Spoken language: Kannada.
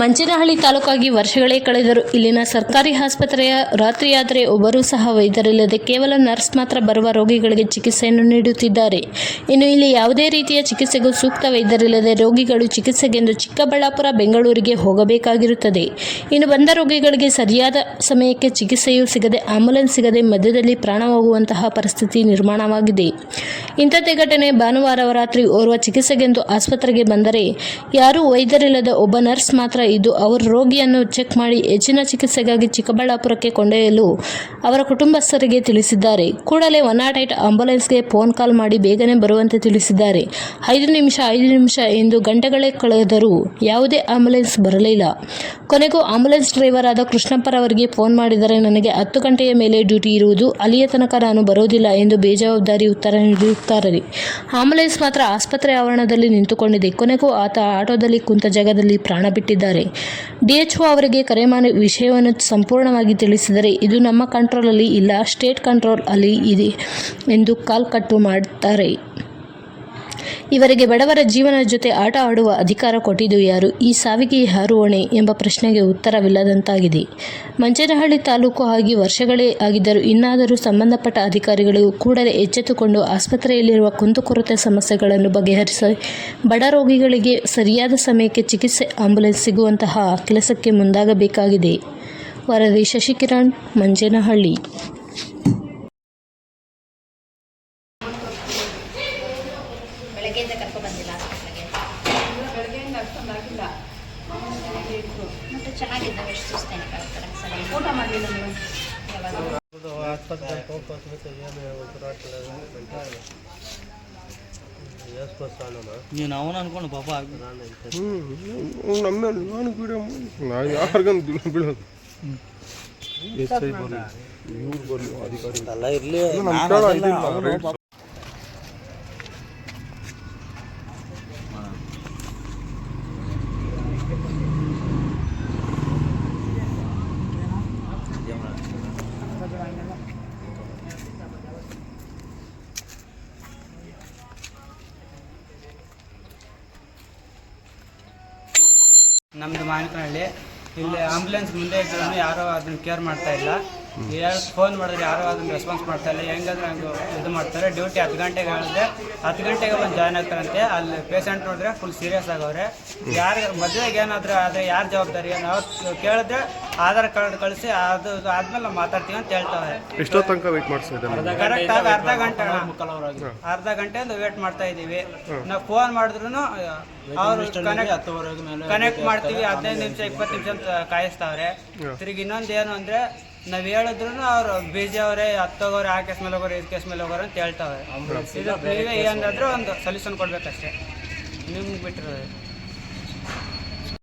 ಮಂಚೇನಹಳ್ಳಿ ತಾಲೂಕಾಗಿ ವರ್ಷಗಳೇ ಕಳೆದರೂ ಇಲ್ಲಿನ ಸರ್ಕಾರಿ ಆಸ್ಪತ್ರೆಯ ರಾತ್ರಿಯಾದರೆ ಒಬ್ಬರೂ ಸಹ ವೈದ್ಯರಿಲ್ಲದೆ ಕೇವಲ ನರ್ಸ್ ಮಾತ್ರ ಬರುವ ರೋಗಿಗಳಿಗೆ ಚಿಕಿತ್ಸೆಯನ್ನು ನೀಡುತ್ತಿದ್ದಾರೆ. ಇನ್ನು ಇಲ್ಲಿ ಯಾವುದೇ ರೀತಿಯ ಚಿಕಿತ್ಸೆಗೂ ಸೂಕ್ತ ವೈದ್ಯರಿಲ್ಲದೆ ರೋಗಿಗಳು ಚಿಕಿತ್ಸೆಗೆಂದು ಚಿಕ್ಕಬಳ್ಳಾಪುರ, ಬೆಂಗಳೂರಿಗೆ ಹೋಗಬೇಕಾಗಿರುತ್ತದೆ. ಇನ್ನು ಬಂದ ರೋಗಿಗಳಿಗೆ ಸರಿಯಾದ ಸಮಯಕ್ಕೆ ಚಿಕಿತ್ಸೆಯೂ ಸಿಗದೆ ಆಂಬುಲೆನ್ಸ್ ಸಿಗದೆ ಮಧ್ಯದಲ್ಲಿ ಪ್ರಾಣ ಹೋಗುವಂತಹ ಪರಿಸ್ಥಿತಿ ನಿರ್ಮಾಣವಾಗಿದೆ. ಇಂಥದ್ದೇ ಘಟನೆ ಭಾನುವಾರ ರಾತ್ರಿ ಓರ್ವ ಚಿಕಿತ್ಸೆಗೆಂದು ಆಸ್ಪತ್ರೆಗೆ ಬಂದರೆ ಯಾರೂ ವೈದ್ಯರಿಲ್ಲದ ಒಬ್ಬ ನರ್ಸ್ ಮಾತ್ರ ಇದ್ದು ಅವರು ರೋಗಿಯನ್ನು ಚೆಕ್ ಮಾಡಿ ಹೆಚ್ಚಿನ ಚಿಕಿತ್ಸೆಗಾಗಿ ಚಿಕ್ಕಬಳ್ಳಾಪುರಕ್ಕೆ ಕೊಂಡೊಯ್ಯಲು ಅವರ ಕುಟುಂಬಸ್ಥರಿಗೆ ತಿಳಿಸಿದ್ದಾರೆ. ಕೂಡಲೇ ಒನ್ ನಾಟ್ ಏಟ್ ಆಂಬುಲೆನ್ಸ್ಗೆ ಫೋನ್ ಕಾಲ್ ಮಾಡಿ ಬೇಗನೆ ಬರುವಂತೆ ತಿಳಿಸಿದ್ದಾರೆ. ಐದು ನಿಮಿಷ ಐದು ನಿಮಿಷ ಎಂದು ಗಂಟೆಗಳೇ ಕಳೆದರೂ ಯಾವುದೇ ಆಂಬ್ಯುಲೆನ್ಸ್ ಬರಲಿಲ್ಲ. ಕೊನೆಗೂ ಆಂಬ್ಯುಲೆನ್ಸ್ ಡ್ರೈವರ್ ಆದ ಕೃಷ್ಣಪ್ಪರವರಿಗೆ ಫೋನ್ ಮಾಡಿದರೆ, ನನಗೆ ಹತ್ತು ಗಂಟೆಯ ಮೇಲೆ ಡ್ಯೂಟಿ ಇರುವುದು, ಅಲ್ಲಿಯ ತನಕ ನಾನು ಬರೋದಿಲ್ಲ ಎಂದು ಬೇಜವಾಬ್ದಾರಿ ಉತ್ತರ ನೀಡುತ್ತಾರೆ ಆಂಬ್ಯುಲೆನ್ಸ್ ಮಾತ್ರ ಆಸ್ಪತ್ರೆ ಆವರಣದಲ್ಲಿ ನಿಂತುಕೊಂಡಿದೆ. ಕೊನೆಗೂ ಆತ ಆಟೋದಲ್ಲಿ ಕುಂತ ಜಾಗದಲ್ಲಿ ಪ್ರಾಣ ಬಿಟ್ಟಿದ್ದಾರೆ. ಡಿಎಚ್ಒ ಅವರಿಗೆ ಕರೆ ಮಾಡಿ ವಿಷಯವನ್ನು ಸಂಪೂರ್ಣವಾಗಿ ತಿಳಿಸಿದರೆ ಇದು ನಮ್ಮ ಕಂಟ್ರೋಲಲ್ಲಿ ಇಲ್ಲ ಸ್ಟೇಟ್ ಕಂಟ್ರೋಲ್ ಅಲ್ಲಿ ಇದೆ ಎಂದು ಕಾಲ್ಕಟ್ಟು ಮಾಡುತ್ತಾರೆ. ಇವರಿಗೆ ಬಡವರ ಜೀವನದ ಜೊತೆ ಆಟ ಆಡುವ ಅಧಿಕಾರ ಕೊಟ್ಟಿದ್ದು ಯಾರು? ಈ ಸಾವಿಗೆ ಯಾರು ಎಂಬ ಪ್ರಶ್ನೆಗೆ ಉತ್ತರವಿಲ್ಲದಂತಾಗಿದೆ. ಮಂಚೇನಹಳ್ಳಿ ತಾಲೂಕು ಆಗಿ ವರ್ಷಗಳೇ ಆಗಿದ್ದರೂ ಇನ್ನಾದರೂ ಸಂಬಂಧಪಟ್ಟ ಅಧಿಕಾರಿಗಳು ಕೂಡಲೇ ಎಚ್ಚೆತ್ತುಕೊಂಡು ಆಸ್ಪತ್ರೆಯಲ್ಲಿರುವ ಕುಂದುಕೊರತೆ ಸಮಸ್ಯೆಗಳನ್ನು ಬಗೆಹರಿಸ ಬಡ ರೋಗಿಗಳಿಗೆ ಸರಿಯಾದ ಸಮಯಕ್ಕೆ ಚಿಕಿತ್ಸೆ ಆಂಬ್ಯುಲೆನ್ಸ್ ಸಿಗುವಂತಹ ಕೆಲಸಕ್ಕೆ ಮುಂದಾಗಬೇಕಾಗಿದೆ. ವರದಿ ಶಶಿಕಿರಣ್ ಮಂಜೇನಹಳ್ಳಿ ಬೆಳಗ್ಗೆಯಿಂದ ಕರ್ಕೊ ಬಂದಿಲ್ಲ ಹಾಸ್ಪಿಟ್ಲಿಗೆ ಬೆಳಗ್ಗೆಯಿಂದ ಅಷ್ಟೊಂದು ಆಗಿಲ್ಲ. ಮತ್ತೆ ಎಷ್ಟು ಸುಸ್ತೇನೆ ಸರಿ. ಊಟ ಮಾಡಲಿಲ್ಲ ಯಾವಾಗ? ಹೋಗ್ಬೇಕು ಏನು ನೀನು ಅವನು ಅನ್ಕೊಂಡು ಪಾಪ ನಾನು ಹ್ಞೂ ನಮ್ಮ ನಾನು ಬಿಡ ನಾವು ಯಾರಿಗಂದು ಬೀಳೋದು ಎಸ್ ಐ ಬರಲಿ ಇವ್ರು ಬರಲಿ ಅಧಿಕಾರಿ. ಅಲ್ಲ ಇರ್ಲಿ. ನಮ್ದು ಮಾವಿನಕನಹಳ್ಳಿ ಇಲ್ಲಿ ಆಂಬುಲೆನ್ಸ್ ಮುಂದೆ ಇದ್ರೂ ಯಾರೋ ಅದನ್ನ ಕೇರ್ ಮಾಡ್ತಾ ಇಲ್ಲ. ಯಾರು ಫೋನ್ ಮಾಡಿದ್ರೆ ಯಾರು ಅದನ್ನ ರೆಸ್ಪಾನ್ಸ್ ಮಾಡ್ತಾ ಇಲ್ಲ. ಹೆಂಗಂದ್ರೆ ಹಂಗೆ ಇದು ಮಾಡ್ತಾರೆ. ಡ್ಯೂಟಿ ಹತ್ತು ಗಂಟೆಗೆ ಹೇಳಿದ್ರೆ ಹತ್ತು ಗಂಟೆಗೆ ಬಂದು ಜಾಯ್ನ್ ಆಗ್ತಾರಂತೆ. ಅಲ್ಲಿ ಪೇಷಂಟ್ ನೋಡಿದ್ರೆ ಫುಲ್ ಸೀರಿಯಸ್ ಆಗವ್ರೆ. ಯಾರು ಮದುವೆಗೆ ಏನಾದರೂ ಆದರೆ ಯಾರು ಜವಾಬ್ದಾರಿ? ನಾವು ಕೇಳಿದ್ರೆ ಆಧಾರ್ ಕಾರ್ಡ್ ಕಳಿಸಿ ಅದು ಆದ್ಮೇಲೆ ನಾವು ಮಾತಾಡ್ತೀವಿ ಅಂತ ಹೇಳ್ತಾವೆ ಎಷ್ಟೋ ತನಕ ವೆಯ್ಟ್ ಮಾಡಿಸಿದೆ ಕರೆಕ್ಟ್ ಆಗಿ ಅರ್ಧ ಗಂಟೆ ಅರ್ಧ ಅರ್ಧ ಒಂದು ವೇಟ್ ಮಾಡ್ತಾ ಇದೀವಿ. ನಾವು ಫೋನ್ ಮಾಡಿದ್ರು ಅವರು ಕನೆಕ್ಟ್ ಕನೆಕ್ಟ್ ಮಾಡ್ತೀವಿ ಹದಿನೈದು ನಿಮಿಷ ಇಪ್ಪತ್ತು ನಿಮಿಷ ಅಂತ ಕಾಯಿಸ್ತಾವ್ರೆ. ತಿರುಗಿ ಇನ್ನೊಂದು ಏನು ಅಂದ್ರೆ ನಾವ್ ಹೇಳಿದ್ರು ಅವ್ರು ಬಿಜಿ ಅವರೇ ಹತ್ತೋಗೋರು ಆ ಕೇಸ್ ಮೇಲೆ ಹೋಗೋರು ಈ ಕೇಸ್ ಮೇಲೆ ಹೋಗೋರು ಅಂತ ಹೇಳ್ತಾವೆ ಇದು ನೀವೇ ಏನಾದ್ರೂ ಒಂದು ಸೊಲ್ಯೂಷನ್ ಕೊಡ್ಬೇಕಷ್ಟೇ. ನಿಮ್ಗೆ ಬಿಟ್ಟಿರೋದು.